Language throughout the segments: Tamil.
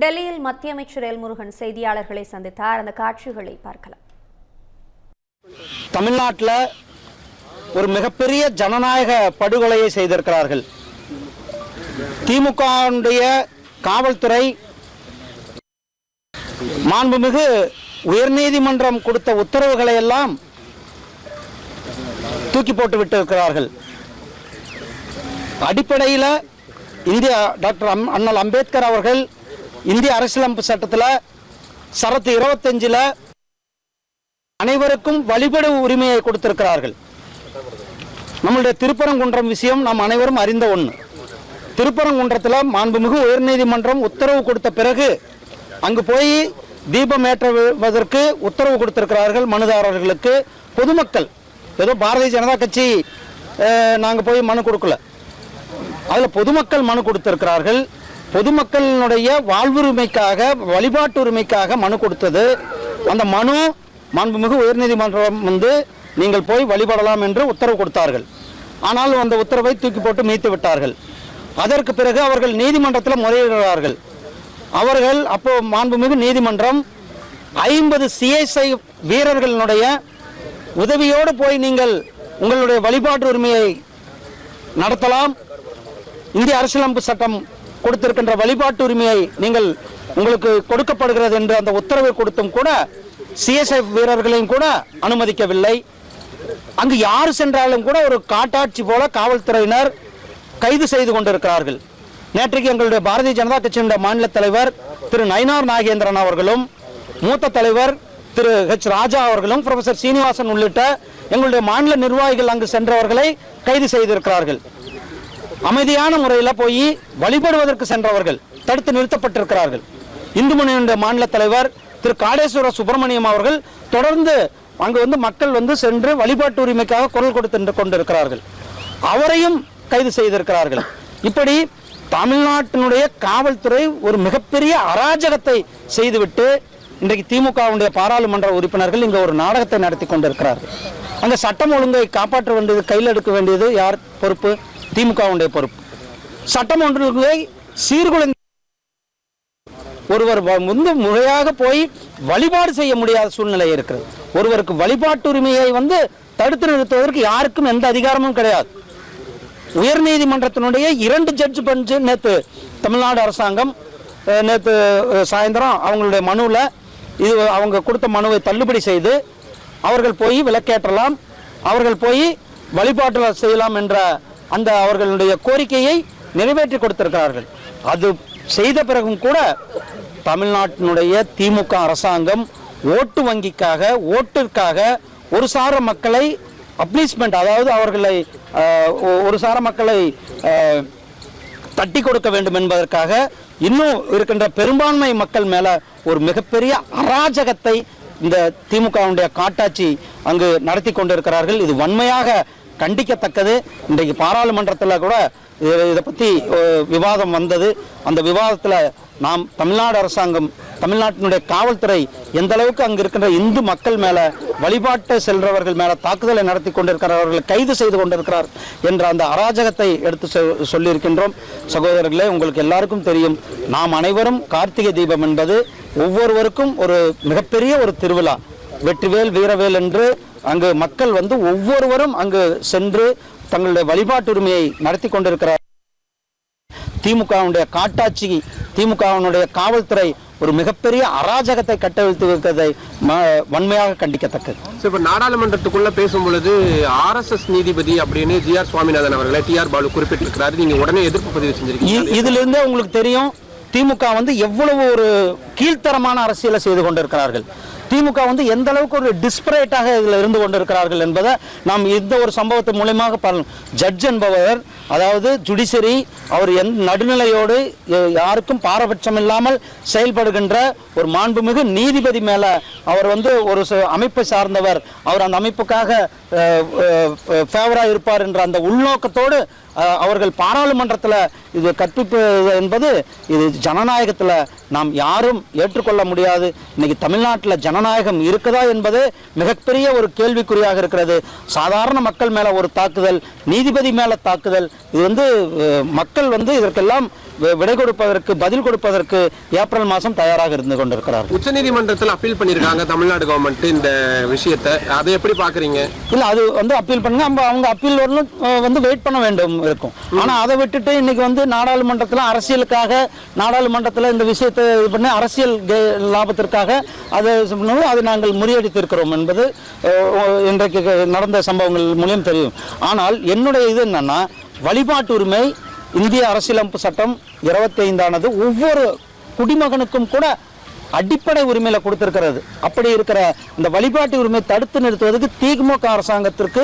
டெல்லியில் மத்திய அமைச்சர் எல்முருகன் செய்தியாளர்களை சந்தித்தார். அந்த காட்சிகளை பார்க்கலாம். தமிழ்நாட்டில் ஒரு மிகப்பெரிய ஜனநாயக படுகொலையை செய்திருக்கிறார்கள். திமுகவுடைய காவல்துறை மாண்புமிகு உயர்நீதிமன்றம் கொடுத்த உத்தரவுகளை எல்லாம் தூக்கி போட்டு விட்டு இருக்கிறார்கள் அடிப்படையில் இந்தியா டாக்டர் அண்ணல் அம்பேத்கர் அவர்கள் இந்திய அரசியலமைப்பு சட்டத்தில் சரத்து இருபத்தஞ்சில் அனைவருக்கும் வழிபடு உரிமையை கொடுத்திருக்கிறார்கள். நம்மளுடைய திருப்பரங்குன்றம் விஷயம் நாம் அனைவரும் அறிந்த ஒன்று திருப்பரங்குன்றத்தில் மாண்புமிகு உயர்நீதிமன்றம் உத்தரவு கொடுத்த பிறகு அங்கு போய் தீபம் ஏற்றுவதற்கு உத்தரவு கொடுத்திருக்கிறார்கள் மனுதாரர்களுக்கு. பொதுமக்கள் ஏதோ பாரதிய ஜனதா கட்சி நாங்கள் போய் மனு கொடுக்கல. அதில் பொதுமக்கள் மனு கொடுத்திருக்கிறார்கள். பொதுமக்களினுடைய வாழ்வுரிமைக்காக வழிபாட்டு உரிமைக்காக மனு கொடுத்தது. அந்த மனு மாண்புமிகு உயர்நீதிமன்றம் வந்து நீங்கள் போய் வழிபடலாம் என்று உத்தரவு கொடுத்தார்கள். ஆனால் அந்த உத்தரவை தூக்கி போட்டு மீத்து விட்டார்கள். அதற்கு பிறகு அவர்கள் நீதிமன்றத்தில் முறையிடுகிறார்கள். அவர்கள் அப்போ மாண்புமிகு நீதிமன்றம் ஐம்பது சிஎஸ்ஐ வீரர்களினுடைய உதவியோடு போய் நீங்கள் உங்களுடைய வழிபாட்டு உரிமையை நடத்தலாம். இந்திய அரசியலமைப்பு சட்டம் கொடுத்திருக்கின்ற வழிபாட்டு உரிமையை நீங்கள் உங்களுக்கு கொடுக்கப்படுகிறது என்று அந்த உத்தரவை கொடுத்தும் கூட சிஎஸ்எஃப் வீரர்களையும் கூட அனுமதிக்கவில்லை. அங்கு யார் சென்றாலும் கூட ஒரு காட்டாட்சி போல காவல்துறையினர் கைது செய்து கொண்டிருக்கிறார்கள். நேற்றைக்கு எங்களுடைய பாரதிய ஜனதா கட்சியினுடைய மாநில தலைவர் திரு நயினார் நாகேந்திரன் அவர்களும் மூத்த தலைவர் திரு ஹெச் ராஜா அவர்களும் ப்ரொஃபசர் சீனிவாசன் உள்ளிட்ட எங்களுடைய மாநில நிர்வாகிகள் அங்கு சென்றவர்களை கைது செய்திருக்கிறார்கள். அமைதியான முறையில் போய் வழிபடுவதற்கு சென்றவர்கள் தடுத்து நிறுத்தப்பட்டிருக்கிறார்கள். இந்து முன்னணியுடைய மாநில தலைவர் திரு காடேஸ்வர சுப்பிரமணியம் அவர்கள் தொடர்ந்து அங்கு வந்து மக்கள் வந்து சென்று வழிபாட்டு உரிமைக்காக குரல் கொடுத்து கொண்டிருக்கிறார்கள். அவரையும் கைது செய்திருக்கிறார்கள். இப்படி தமிழ்நாட்டினுடைய காவல்துறை ஒரு மிகப்பெரிய அராஜகத்தை செய்துவிட்டு இன்றைக்கு திமுகவுடைய பாராளுமன்ற உறுப்பினர்கள் இங்கே ஒரு நாடகத்தை நடத்தி கொண்டிருக்கிறார்கள். அந்த சட்டம் ஒழுங்கை காப்பாற்ற வேண்டியது கையில் எடுக்க வேண்டியது யார்? பொறுப்பு. திமுகவுடைய பொறுப்பு. சட்டம் ஒன்றுகளை சீர்குலைந்த ஒருவர் வ- வந்து முறையாக போய் வழிபாடு செய்ய முடியாத சூழ்நிலை இருக்கிறது. ஒருவருக்கு வழிபாட்டுரிமையை வந்து தடுத்து நிறுத்துவதற்கு யாருக்கும் எந்த அதிகாரமும் கிடையாது. உயர்நீதிமன்றத்தினுடைய இரண்டு ஜட்ஜ் பஞ்சு நேற்று தமிழ்நாடு அரசாங்கம் நேற்று சாயந்தரம் அவங்களுடைய மனுவில் இது அவங்க கொடுத்த மனுவை தள்ளுபடி செய்து அவர்கள் போய் விலக்கேற்றலாம் அவர்கள் போய் வழிபாட்டில் செய்யலாம் என்ற அந்த அவர்களுடைய கோரிக்கையை நிறைவேற்றி கொடுத்திருக்கிறார்கள். அது செய்த பிறகும் கூட தமிழ்நாட்டினுடைய திமுக அரசாங்கம் ஓட்டு வங்கிக்காக ஓட்டிற்காக ஒரு சார மக்களை அப்ளீஸ்மெண்ட் அதாவது அவர்களை ஒரு சார மக்களை தட்டி கொடுக்க வேண்டும் என்பதற்காக இன்னும் இருக்கின்ற பெரும்பான்மை மக்கள் மேலே ஒரு மிகப்பெரிய அராஜகத்தை இந்த திமுகவுடைய காட்டாட்சி அங்கு நடத்தி கொண்டிருக்கிறார்கள். இது வன்மையாக கண்டிக்கத்தக்கது. இன்றைக்கு பாராளுமன்றத்தில் கூட இதை பற்றி விவாதம் வந்தது. அந்த விவாதத்தில் நாம் தமிழ்நாடு அரசாங்கம் தமிழ்நாட்டினுடைய காவல்துறை எந்த அளவுக்கு அங்கு இருக்கின்ற இந்து மக்கள் மேலே வழிபாட்டை செல்றவர்கள் மேலே தாக்குதலை நடத்தி கொண்டிருக்கிறவர்களை கைது செய்து கொண்டிருக்கிறார் என்ற அந்த அராஜகத்தை எடுத்து சொல்லியிருக்கின்றோம். சகோதரர்களே உங்களுக்கு எல்லாருக்கும் தெரியும் நாம் அனைவரும் கார்த்திகை தீபம் என்பது ஒவ்வொருவருக்கும் ஒரு மிகப்பெரிய ஒரு திருவிழா. வெற்றிவேல் வீரவேல் என்று அங்கு மக்கள் வந்து ஒவ்வொருவரும் அங்கு சென்று தங்களுடைய வழிபாட்டு உரிமையை நடத்தி கொண்டிருக்கிறார். திமுகவுடைய காட்டாட்சி திமுகவினுடைய காவல்துறை ஒரு மிகப்பெரிய அராஜகத்தை கட்டவிழ்த்து இருக்கிறதை வன்மையாக கண்டிக்கத்தக்கது. இப்ப நாடாளுமன்றத்துக்குள்ள பேசும் பொழுது ஆர்எஸ்எஸ் நீதிபதி அப்படின்னு ஜி ஆர் சுவாமிநாதன் அவர்களை டி ஆர் பாலு குறிப்பிட்டிருக்கிறாரு. நீங்க உடனே எதிர்ப்பு பதிவு செஞ்சிருக்கீங்க. இதுல இருந்தே உங்களுக்கு தெரியும் திமுக வந்து எவ்வளவு ஒரு கீழ்த்தரமான அரசியலை செய்து கொண்டிருக்கிறார்கள். திமுக வந்து எந்த அளவுக்கு ஒரு டிஸ்பரேட்டாக இதில் இருந்து கொண்டிருக்கிறார்கள் என்பதை நாம் இந்த ஒரு சம்பவத்தின் மூலயமாக பார்க்கலாம் ஜட்ஜ் என்பவர் அதாவது ஜுடிஷரி அவர் எந் நடுநிலையோடு யாருக்கும் பாரபட்சம் இல்லாமல் செயல்படுகின்ற ஒரு மாண்புமிகு நீதிபதி மேலே அவர் வந்து ஒரு அமைப்பை சார்ந்தவர். அவர் அந்த அமைப்புக்காக ஃபேவராக இருப்பார் என்ற அந்த உள்நோக்கத்தோடு அவர்கள் பாராளுமன்றத்தில் இது கற்பிப்பு என்பது இது ஜனநாயகத்தில் நாம் யாரும் ஏற்றுக்கொள்ள முடியாது. இன்னைக்கு தமிழ்நாட்டில் ஜனநாயகம் இருக்குதா என்பது மிகப்பெரிய ஒரு கேள்விக்குறியாக இருக்கிறது. சாதாரண மக்கள் மேலே ஒரு தாக்குதல் நீதிபதி மேலே தாக்குதல் இது வந்து மக்கள் வந்து இதற்கெல்லாம் விடை கொடுப்பதற்கு பதில் கொடுப்பதற்கு ஏப்ரல் மாதம் தயாராக இருந்து கொண்டிருக்கிறார்கள். உச்சநீதிமன்றத்தில் அப்பீல் பண்ணியிருக்காங்க தமிழ்நாடு கவர்மெண்ட் இந்த விஷயத்தை. அதை எப்படி பாக்குறீங்க இல்லை அது வந்து அப்பீல் பண்ணுங்க. நம்ம அவங்க அப்பீல் வரலும் அஹ், வந்து வெயிட் பண்ண வேண்டும் இருக்கும். ஆனால் அதை விட்டுட்டு இன்னைக்கு வந்து நாடாளுமன்றத்தில் அரசியலுக்காக நாடாளுமன்றத்தில் இந்த விஷயத்தை இது பண்ணி அரசியல் லாபத்திற்காக அதை அதை நாங்கள் முறியடித்திருக்கிறோம் என்பது இன்றைக்கு நடந்த சம்பவங்கள் மூலியம் தெரியும். ஆனால் என்னுடைய இது என்னன்னா வழிபாட்டு உரிமை இந்திய அரசியலமைப்பு சட்டம் இருபத்தி ஐந்தானது ஒவ்வொரு குடிமகனுக்கும் கூட அடிப்படை உரிமையில கொடுத்திருக்கிறது. அப்படி இருக்கிற இந்த வழிபாட்டு உரிமையை தடுத்து நிறுத்துவதற்கு திமுக அரசாங்கத்திற்கு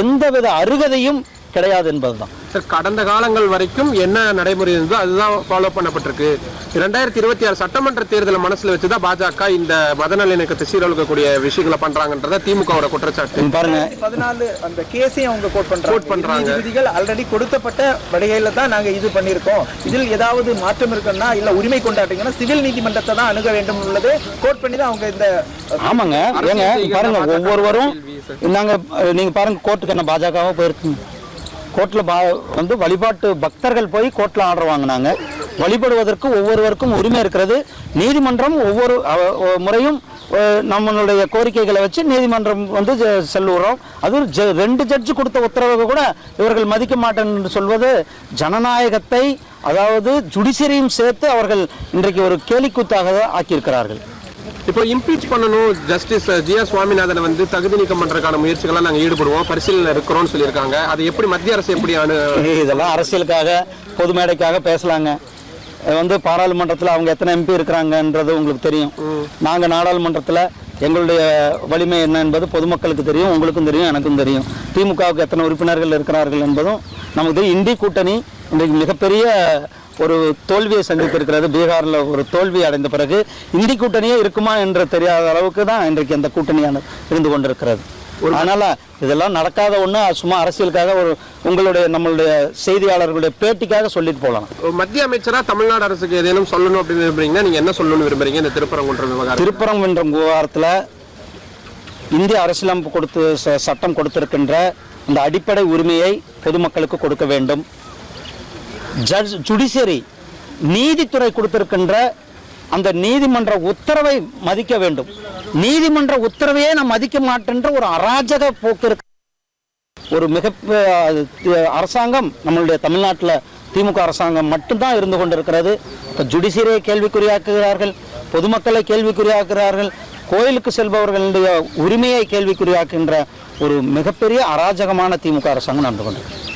எந்தவித அருகதையும் கிடையாது என்பதுதான். கடந்த காலங்கள் வரைக்கும் என்ன நடைமுறை இருந்ததோ அதுதான் ஃபாலோ பண்ணப்பட்டிருக்கு. இரண்டாயிரத்தி இருபத்தி ஆறு சட்டமன்ற தேர்தலை மனசுல வச்சுதான் பாஜக இந்த மத நல்லிணக்கத்தை சீரழிக்கக்கூடிய விஷயங்களை பண்றாங்கன்றத திமுகவோட குற்றச்சாட்டு. இங்க பாருங்க. பதினாலு அந்த கேஸையும் அவங்க கோட் பண்றாங்க. Quote பண்றாங்க. நீதிபதிகள் ஆல்ரெடி கொடுக்கப்பட்ட வழிகையில தான் நாங்க இது பண்ணியிருக்கோம். இதில் ஏதாவது மாற்றம் இருக்குன்னா இல்ல உரிமை கொண்டாட்டீங்கன்னா சிவில் நீதிமன்றத்தை தான் அணுக வேண்டும் உள்ளது. கோட் பண்ணி தான் அவங்க இந்த ஆமாங்க. ஏங்க பாருங்க ஒவ்வொருவரும் நாங்க நீங்க பாருங்க கோர்ட்டுக்கு என்ன பாஜகவா போயிருக்குங்க? கோர்ட்டில் பா வந்து வழிபாட்டு பக்தர்கள் போய் கோர்ட்டில் ஆர்டர் வாங்கினாங்க. வழிபடுவதற்கு ஒவ்வொருவருக்கும் உரிமை இருக்கிறது. நீதிமன்றம் ஒவ்வொரு முறையும் நம்மளுடைய கோரிக்கைகளை வச்சு நீதிமன்றம் வந்து ஜ- செல்லுகிறோம் அதுவும் ஜ- ரெண்டு ஜட்ஜு கொடுத்த உத்தரவை கூட இவர்கள் மதிக்க மாட்டேன் என்று சொல்வது ஜனநாயகத்தை அதாவது ஜுடிஷியரையும் சேர்த்து அவர்கள் இன்றைக்கு ஒரு கேலிக்கூத்தாக ஆக்கியிருக்கிறார்கள். இப்போ இம்பீச் பண்ணணும் ஜஸ்டிஸ் ஜி ஆர் சுவாமிநாதனை வந்து தகுதி நீக்கம் பண்றதுக்கான முயற்சிகளை நாங்க ஈடுபடுவோம். பரிசீலனை இருக்கிறோம்னு சொல்லியிருக்காங்க. அது எப்படி மத்திய அரசு எப்படி இதெல்லாம் அரசியலுக்காக பொது மேடைக்காக பேசலாங்க. வந்து பாராளுமன்றத்தில் அவங்க எத்தனை எம்பி இருக்கிறாங்கன்றது உங்களுக்கு தெரியும். நாங்கள் நாடாளுமன்றத்தில் எங்களுடைய வலிமை என்ன என்பது பொதுமக்களுக்கு தெரியும் உங்களுக்கும் தெரியும் எனக்கும் தெரியும். திமுகவுக்கு எத்தனை உறுப்பினர்கள் இருக்கிறார்கள் என்பதும் நமக்கு தெரியும் இந்தி கூட்டணி இன்றைக்கு மிகப்பெரிய ஒரு தோல்வியை சந்தித்திருக்கிறது. பீகாரில் ஒரு தோல்வி அடைந்த பிறகு இந்தி கூட்டணியே இருக்குமா என்று தெரியாத அளவுக்கு தான் இன்றைக்கு அந்த கூட்டணியானது இருந்து கொண்டிருக்கிறது. அதனால இதெல்லாம் நடக்காத ஒண்ணு சும்மா அரசியலுக்காக ஒரு உங்களுடைய நம்மளுடைய செய்தியாளர்களுடைய பேட்டிக்காக சொல்லிட்டு போகலாம் மத்திய அமைச்சரா தமிழ்நாடு அரசுக்கு ஏதேனும் சொல்லணும் அப்படின்னு விரும்புறீங்கன்னா நீங்க என்ன சொல்லணும்னு விரும்புறீங்க? இந்த திருப்பரங்குன்ற விவகாரம் திருப்பரங்குன்றம் விவகாரத்தில் இந்திய அரசியலமைப்பு கொடுத்து சட்டம் கொடுத்திருக்கின்ற அந்த அடிப்படை உரிமையை பொதுமக்களுக்கு கொடுக்க வேண்டும். ஜட்ஜ் ஜுடிஷியரி நீதித்துறை கொடுத்திருக்கின்ற அந்த நீதிமன்ற உத்தரவை மதிக்க வேண்டும். நீதிமன்ற உத்தரவையே நான் மதிக்க மாட்டேன்ற ஒரு அராஜக போக்கு இருக்கு. ஒரு மிக அரசாங்கம் நம்மளுடைய தமிழ்நாட்டில் திமுக அரசாங்கம் மட்டும்தான் இருந்து கொண்டிருக்கிறது. இப்போ ஜுடிஷியரியை கேள்விக்குறியாக்குகிறார்கள் பொதுமக்களை கேள்விக்குறியாக்குகிறார்கள் கோயிலுக்கு செல்பவர்களுடைய உரிமையை கேள்விக்குறியாக்குகின்ற ஒரு மிகப்பெரிய அராஜகமான திமுக அரசாங்கம் நடந்து கொண்டிருக்கிறது